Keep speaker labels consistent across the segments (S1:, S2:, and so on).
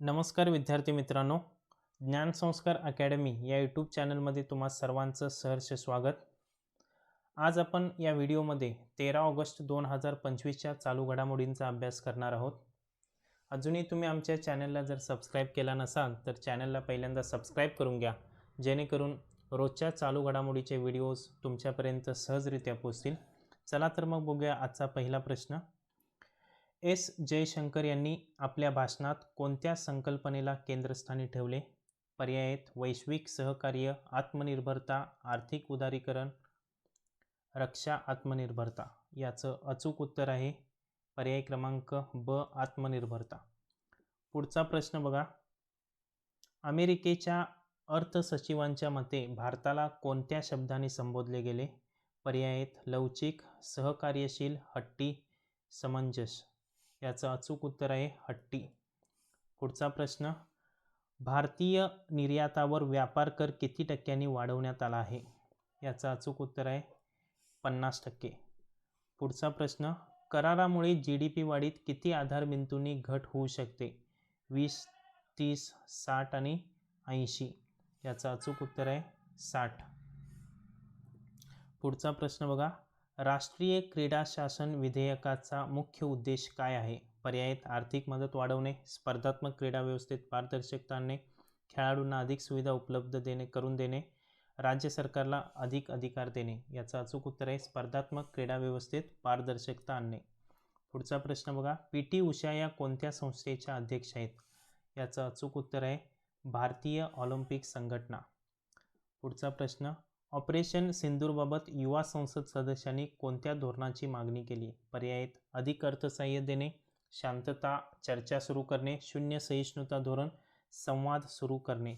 S1: नमस्कार विद्यार्थी मित्रांनो ज्ञानसंस्कार अकॅडमी या यूट्यूब चॅनलमध्ये तुम्हा सर्वांचं सहर्ष स्वागत. आज आपण या व्हिडिओमध्ये तेरा ऑगस्ट दोन हजार पंचवीसच्या चालू घडामोडींचा अभ्यास करणार आहोत. अजूनही तुम्ही आमच्या चॅनलला जर सबस्क्राईब केला नसाल तर चॅनलला पहिल्यांदा सबस्क्राईब करून घ्या. जेणेकरून रोजच्या चालू घडामोडीचे व्हिडिओज तुमच्यापर्यंत सहजरित्या पोचतील चला तर मग बघूया आजचा पहिला प्रश्न. एस. जयशंकर यांनी आपल्या भाषणात कोणत्या संकल्पनेला केंद्रस्थानी ठेवले? पर्याय आहेत वैश्विक सहकार्य आत्मनिर्भरता आर्थिक उदारीकरण रक्षा आत्मनिर्भरता याचं अचूक उत्तर आहे. पर्याय क्रमांक ब आत्मनिर्भरता. पुढचा प्रश्न बघा. अमेरिकेच्या अर्थसचिवांच्या मते भारताला कोणत्या शब्दाने संबोधले गेले? पर्याय आहेत लवचिक सहकार्यशील हट्टी समंजस. याचं अचूक उत्तर आहे हट्टी. पुढचा प्रश्न भारतीय निर्यातावर व्यापार कर किती टक्क्यांनी वाढवण्यात आला आहे? याचं अचूक उत्तर आहे पन्नास टक्के. पुढचा प्रश्न करारामुळे जी डी पी वाढीत किती आधारबिंदूंनी घट होऊ शकते? वीस तीस साठ आणि ऐंशी. याचं अचूक उत्तर आहे साठ. पुढचा प्रश्न बघा राष्ट्रीय क्रीडा शासन विधेयकाचा मुख्य उद्देश काय आहे? पर्यायात आर्थिक मदत वाढवणे स्पर्धात्मक क्रीडा व्यवस्थेत पारदर्शकता आणणे खेळाडूंना अधिक सुविधा उपलब्ध देणे करून देणे राज्य सरकारला अधिक अधिकार देणे याचं अचूक उत्तर आहे स्पर्धात्मक क्रीडा व्यवस्थेत पारदर्शकता आणणे. पुढचा प्रश्न बघा. पी. टी. उषा या कोणत्या संस्थेच्या अध्यक्ष आहेत? याचं अचूक उत्तर आहे भारतीय ऑलिम्पिक संघटना. पुढचा प्रश्न. ऑपरेशन सिंदूरबाबत युवा संसद सदस्यांनी कोणत्या धोरणाची मागणी केली? पर्यायत अधिक अर्थसहाय्य देणे शांतता चर्चा सुरू करणे शून्य सहिष्णुता धोरण संवाद सुरू करणे.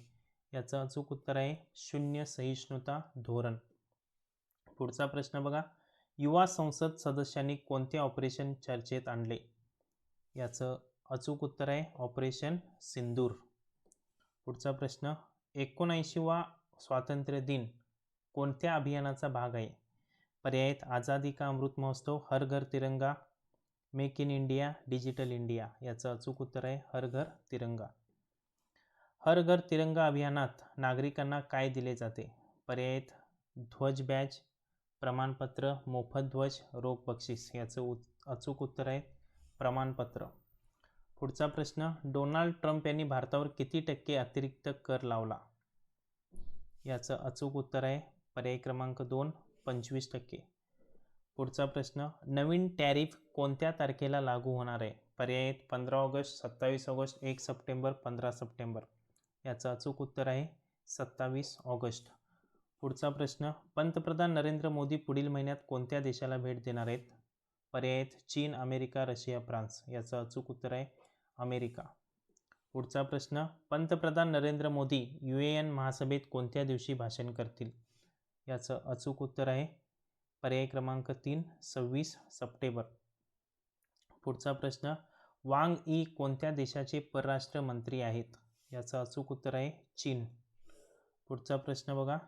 S1: याचं अचूक उत्तर आहे शून्य सहिष्णुता धोरण. पुढचा प्रश्न बघा. युवा संसद सदस्यांनी कोणते ऑपरेशन चर्चेत आणले? याचं अचूक उत्तर आहे ऑपरेशन सिंदूर. पुढचा प्रश्न. एकोणऐंशीवा स्वातंत्र्य दिन कोणत्या अभियानाचा भाग आहे? पर्यायत आझादी का अमृत महोत्सव? हर घर तिरंगा. Make in India digital India. याचं अचूक उत्तर आहे हर घर तिरंगा. हर घर तिरंगा अभियानात नागरिकांना काय दिले जाते? पर्यायित ध्वज बॅच प्रमाणपत्र मोफत ध्वज रोख बक्षीस. याचं उत अचूक उत्तर आहे प्रमाणपत्र. पुढचा प्रश्न डोनाल्ड ट्रम्प यांनी भारतावर किती टक्के अतिरिक्त कर लावला? याचं अचूक उत्तर आहे पर्याय क्रमांक दोन पंचवीस टक्के. पुढचा प्रश्न नवीन टॅरिफ कोणत्या तारखेला लागू होणार आहे? पर्याय पंधरा ऑगस्ट सत्तावीस ऑगस्ट एक सप्टेंबर पंधरा सप्टेंबर. याचं अचूक उत्तर आहे सत्तावीस ऑगस्ट. पुढचा प्रश्न पंतप्रधान नरेंद्र मोदी पुढील महिन्यात कोणत्या देशाला भेट देणार आहेत? पर्यायत चीन अमेरिका रशिया फ्रान्स. याचं अचूक उत्तर आहे अमेरिका. पुढचा प्रश्न पंतप्रधान Narendra Modi U A N महासभेत कोणत्या दिवशी भाषण करतील? याचं अचूक उत्तर आहे. पर्याय क्रमांक तीन सव्वीस सप्टेंबर. पुढचा प्रश्न वांग ई कोणत्या देशाचे परराष्ट्र मंत्री आहेत? याचं अचूक उत्तर आहे चीन. पुढचा प्रश्न बघा.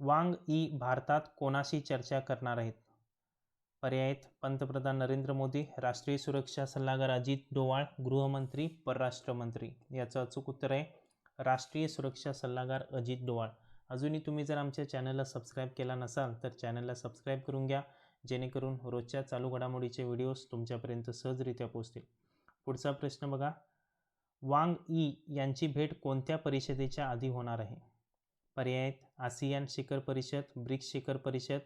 S1: वांग ई भारतात कोणाशी चर्चा करणार आहेत? पर्यायित पंतप्रधान नरेंद्र मोदी राष्ट्रीय सुरक्षा सल्लागार अजित डोवाळ गृहमंत्री परराष्ट्र मंत्री याचं अचूक उत्तर आहे राष्ट्रीय सुरक्षा सल्लागार अजित डोवाळ अजूनही तुम्ही जर आमच्या चॅनलला सबस्क्राईब केला नसाल तर चॅनलला सबस्क्राईब करून घ्या. जेणेकरून रोजच्या चालू घडामोडीचे व्हिडिओज तुमच्यापर्यंत सहजरित्या पोहोचतील. पुढचा प्रश्न बघा. वांग ई यांची भेट कोणत्या परिषदेच्या आधी होणार आहे? पर्यायित आसियान शिखर परिषद ब्रिक्स शिखर परिषद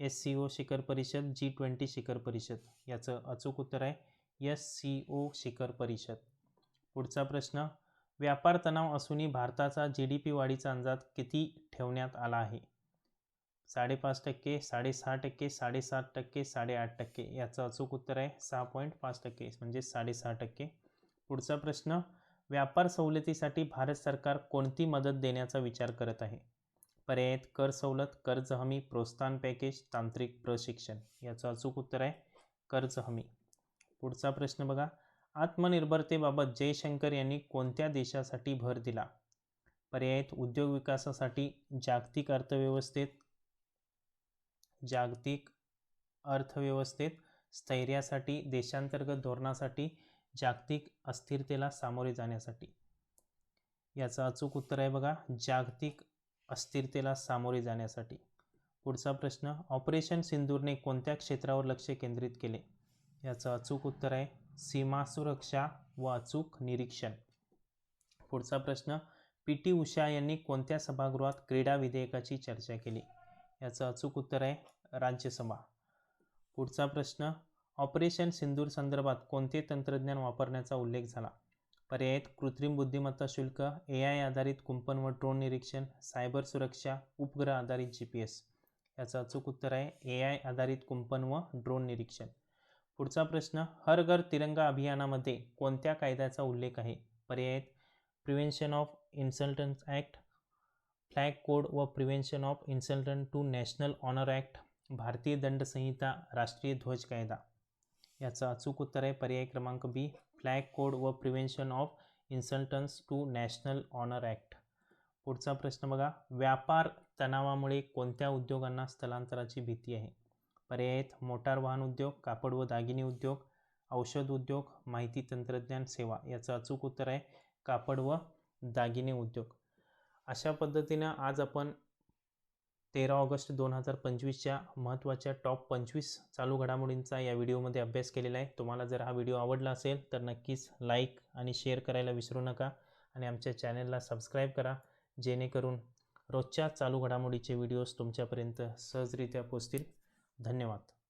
S1: एस सी ओ शिखर परिषद जी ट्वेंटी शिखर परिषद. याचं अचूक उत्तर आहे एस सी ओ शिखर परिषद. पुढचा प्रश्न व्यापार तणाव असूनही भारताचा जी डी पी वाढीचा अंदाज किती ठेवण्यात आला आहे? साडेपाच टक्के साडेसहा टक्के साडेसात टक्के साडेआठ टक्के याचं अचूक उत्तर आहे सहा पॉईंट पाच टक्के म्हणजे साडेसहा टक्के. पुढचा प्रश्न व्यापार सवलतीसाठी भारत सरकार कोणती मदत देण्याचा विचार करत आहे? पर्यायत कर सवलत कर्ज हमी प्रोत्साहन पॅकेज तांत्रिक प्रशिक्षण याचं अचूक उत्तर आहे कर्ज हमी पुढचा प्रश्न बघा आत्मनिर्भरतेबाबत जयशंकर यांनी कोणत्या देशासाठी भर दिला? पर्यायत उद्योग विकासासाठी जागतिक अर्थव्यवस्थेत जागतिक अर्थव्यवस्थेत स्थैर्यासाठी देशांतर्गत धोरणासाठी जागतिक अस्थिरतेला सामोरे जाण्यासाठी. याचं अचूक उत्तर आहे बघा जागतिक अस्थिरतेला सामोरे जाण्यासाठी. पुढचा प्रश्न ऑपरेशन सिंदूरने कोणत्या क्षेत्रावर लक्ष केंद्रित केले? याचं अचूक उत्तर आहे सीमा सुरक्षा व अचूक निरीक्षण. पुढचा प्रश्न पी टी उषा यांनी कोणत्या सभागृहात क्रीडा विधेयकाची चर्चा केली? याचं अचूक उत्तर आहे राज्यसभा. पुढचा प्रश्न ऑपरेशन सिंदूर संदर्भात कोणते तंत्रज्ञान वापरण्याचा उल्लेख झाला? पर्याय कृत्रिम बुद्धिमत्ता शुल्क ए आय आधारित कुंपण व ड्रोन निरीक्षण सायबर सुरक्षा उपग्रह आधारित जी पी एस. याचं अचूक उत्तर आहे ए आय आधारित कुंपण व ड्रोन निरीक्षण. पुढचा प्रश्न हर घर तिरंगा अभियानामध्ये कोणत्या कायद्याचा उल्लेख आहे? पर्याय prevention of insults act flag code व prevention of insult to national honour act भारतीय दंड संहिता राष्ट्रीय ध्वज कायदा. याचं अचूक उत्तर आहे पर्याय क्रमांक बी फ्लॅग कोड व prevention of insults to national honour act पुढचा प्रश्न बघा व्यापार तणावामुळे कोणत्या उद्योगांना स्थलांतराची भीती आहे? पर्याय आहेत मोटार वाहन उद्योग कापड व दागिने उद्योग औषध उद्योग माहिती तंत्रज्ञान सेवा याचं अचूक उत्तर आहे कापड व दागिने उद्योग. अशा पद्धतीनं आज आपण तेरा ऑगस्ट दोन हजार पंचवीसच्या महत्त्वाच्या टॉप पंचवीस चालू घडामोडींचा या व्हिडिओमध्ये अभ्यास केलेला आहे. तुम्हाला जर हा व्हिडिओ आवडला असेल तर नक्कीच लाईक आणि शेअर करायला विसरू नका आणि आमच्या चॅनलला सबस्क्राईब करा जेणेकरून रोजच्या चालू घडामोडीचे व्हिडिओज तुमच्यापर्यंत सहजरित्या पोचतील. धन्यवाद.